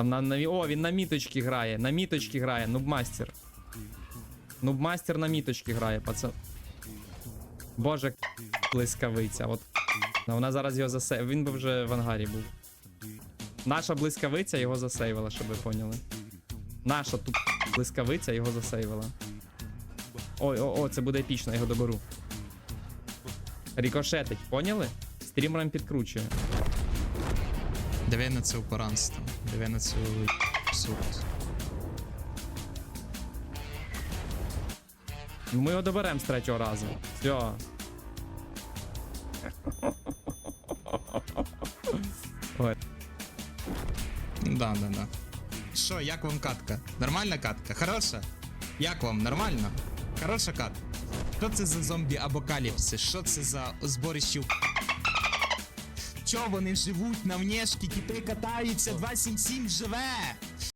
Там на, на О, він на міточки грає. На міточки грає, нубмастер. Нубмастер на міточки грає, пацан. Боже, блискавиця. От. Вона зараз його засейвила. Він би вже в ангарі був. Наша блискавиця його засейвила, щоб ви поняли. Наша тут блискавиця його засейвила. Ой, о, о, це буде епічно, я його доберу. Рікошетить, поняли? Стрімером підкручує. Диви на це упоранство. Диви на цю суд. Ну, Ми його доберемо з третього разу. Все. Ой. Да, да, да. Що, як вам катка? Нормальна катка? Хороша? Як вам? Нормально? Хороша катка? Що це за зомбі абокаліпси? Що це за зборище? Чо вони живуть на внешки, кіти катаються, 277 живе!